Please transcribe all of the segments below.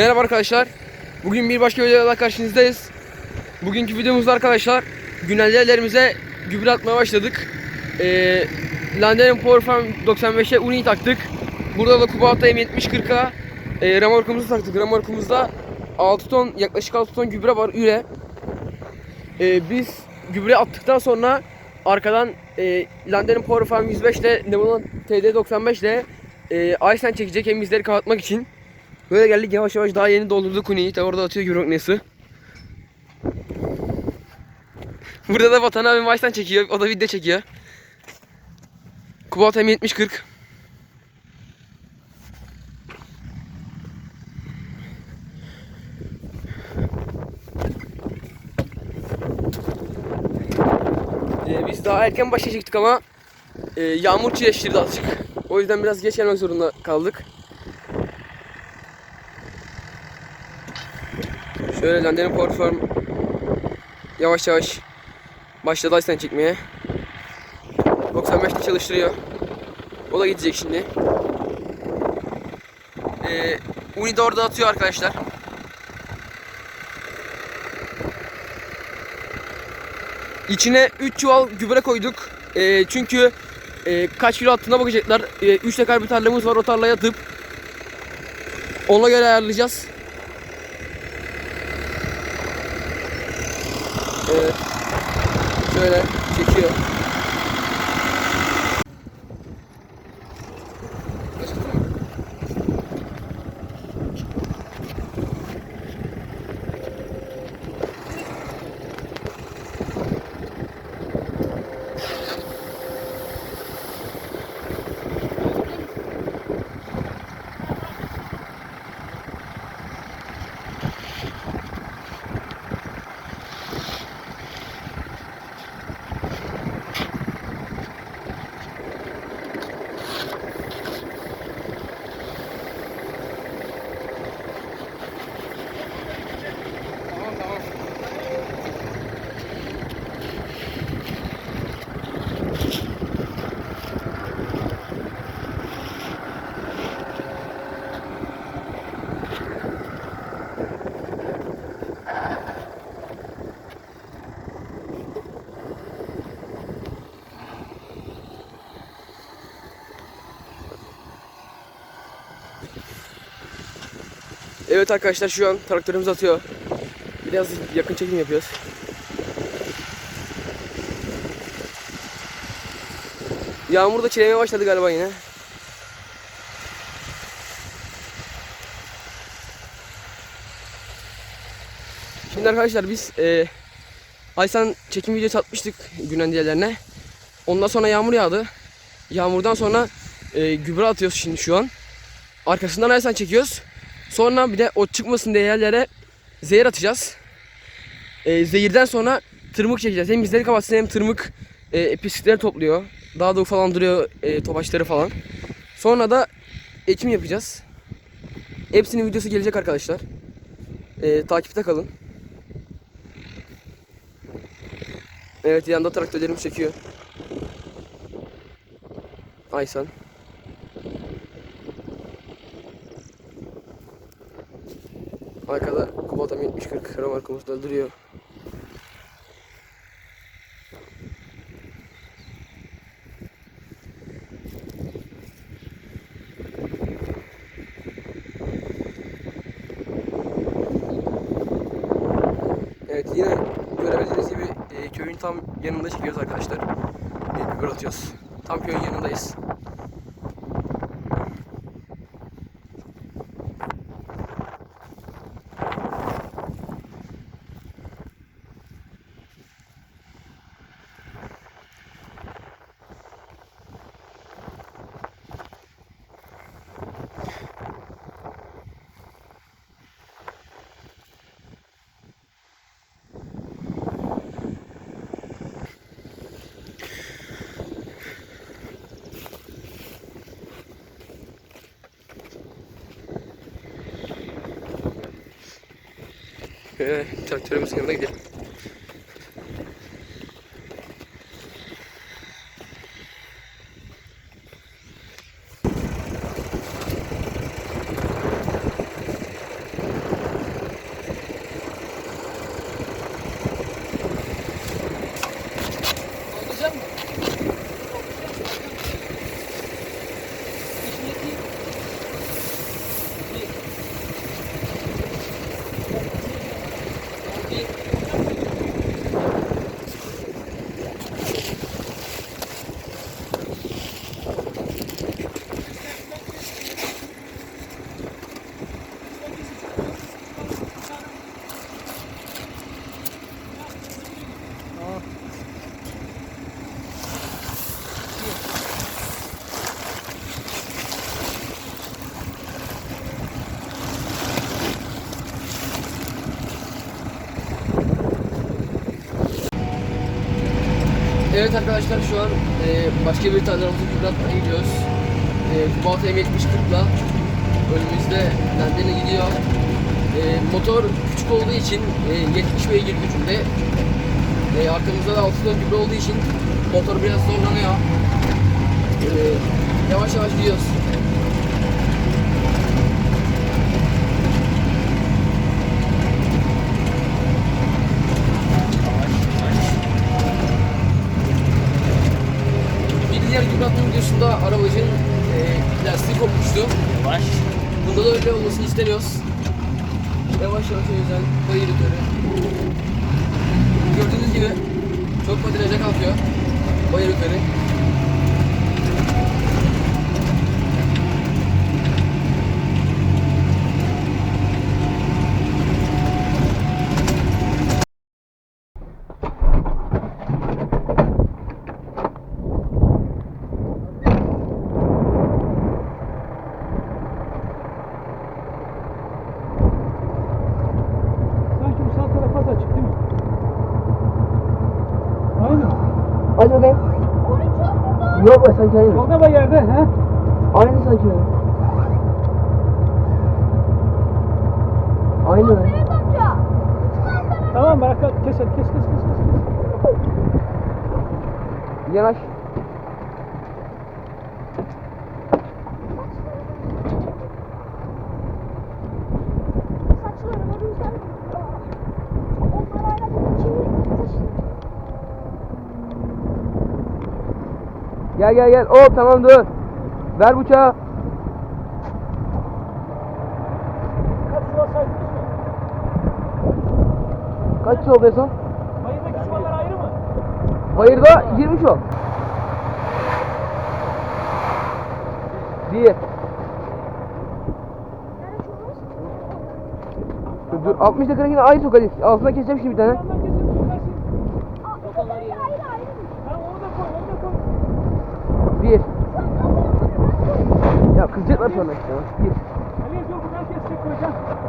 Merhaba arkadaşlar. Bugün bir başka videoda karşınızdayız. Bugünkü videomuzda arkadaşlar günellerimize gübre atmaya başladık. Ee, Landerin Power Farm 95'e Uni taktık. Burada da Kubota M7040'a e, remorkumuzu taktık. Remorkumuzda 6 ton yaklaşık 6 ton gübre var üre. Ee, biz gübre attıktan sonra arkadan e, Landerin Power Farm 105 ile Nemolan TD95 ile e, Aysen çekecek hem bizleri kapatmak için. Böyle geldik yavaş yavaş daha yeni doldurduk Uni'yi. Tabi orada atıyor gübre makinesi. Burada da Vatan abi maçtan çekiyor. O da video çekiyor. Kubot M7040. Ee, biz daha erken başlayacaktık ama e, yağmur çileştirdi azıcık. O yüzden biraz geç gelmek zorunda kaldık. Şöyle Landerin Farm yavaş yavaş başladı Aysen çekmeye. 95'te çalıştırıyor. O da gidecek şimdi. Ee, Uni de orada atıyor arkadaşlar. İçine 3 çuval gübre koyduk. Ee, çünkü e, kaç kilo attığına bakacaklar. 3 tekrar bir tarlamız var o tarlaya atıp ona göre ayarlayacağız. Evet. Şöyle çekiyor. Evet arkadaşlar şu an traktörümüz atıyor. Biraz yakın çekim yapıyoruz. Yağmur da çilemeye başladı galiba yine. Şimdi arkadaşlar biz e, Aysan çekim videosu atmıştık Günen diğerlerine. Ondan sonra yağmur yağdı. Yağmurdan sonra e, gübre atıyoruz şimdi şu an. Arkasından Aysan çekiyoruz. Sonra bir de ot çıkmasın diye yerlere zehir atacağız. E, zehirden sonra tırmık çekeceğiz. Hem bizleri kapatsın hem tırmık e, pislikleri topluyor. Daha da ufalandırıyor e, topaçları falan. Sonra da ekim yapacağız. Hepsinin videosu gelecek arkadaşlar. E, takipte kalın. Evet yanında traktörlerim çekiyor. Aysan. Kubota 7040 kara markamız da duruyor. Evet yine görebildiğiniz gibi e, köyün tam yanında çekiyoruz arkadaşlar. E, gübre atıyoruz. Tam köyün yanındayız. Traktörümüzün yanına gidelim. Evet arkadaşlar şu an e, başka bir tane gübratmaya gidiyoruz. E, Kubalt M7040'la önümüzde Landene gidiyor. E, motor küçük olduğu için e, 70 beygir gücünde. E, arkamızda da 6 ton gübre olduğu için motor biraz zorlanıyor. E, yavaş yavaş gidiyoruz. İstemiyoruz. Yavaş yavaş o yüzden bayır yukarı. Bakayım. Yok be sanki aynı. Solda bak yerde he? Aynı sanki. Aynı. Tamam bırak kes kes kes kes. kes. Yanaş. Saçlarım o yüzden onlar hala içini saçlarım. Gel gel gel. Oo tamam dur. Ver bıçağı. Kaç oldu en son? Bayırdaki çuvallar ayrı mı? Bayırda 20 şu. Bir. Çuvallar? Dur 60 dakika yine aynı sok hadi. Ağzına keseceğim şimdi bir tane. ponte. Ali, viu, como é que você cuida?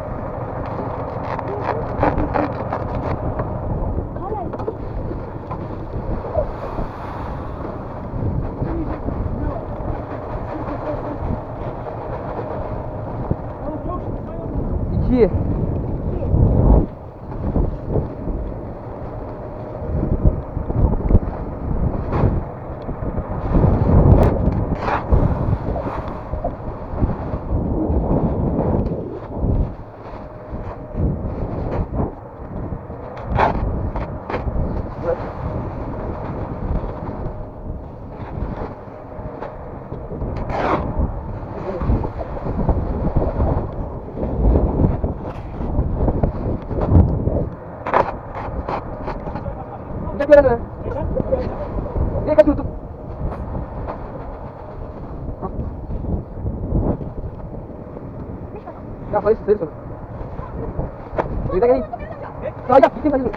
Gel gel gel. Gel kaç YouTube. Ya hayır seni sonra. Bir dakika gel. Sağa gel. Gittim ben.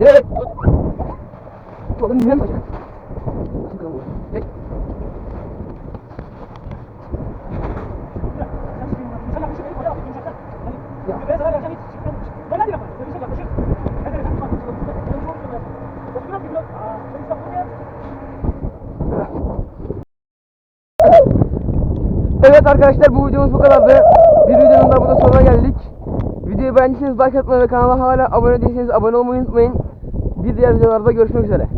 Evet. Çok da mühim olacak. Gel. Evet arkadaşlar bu videomuz bu kadardı. Bir videonun da burada sonuna geldik. Videoyu beğendiyseniz like atmayı ve kanala hala abone değilseniz abone olmayı unutmayın. Bir diğer videolarda görüşmek üzere.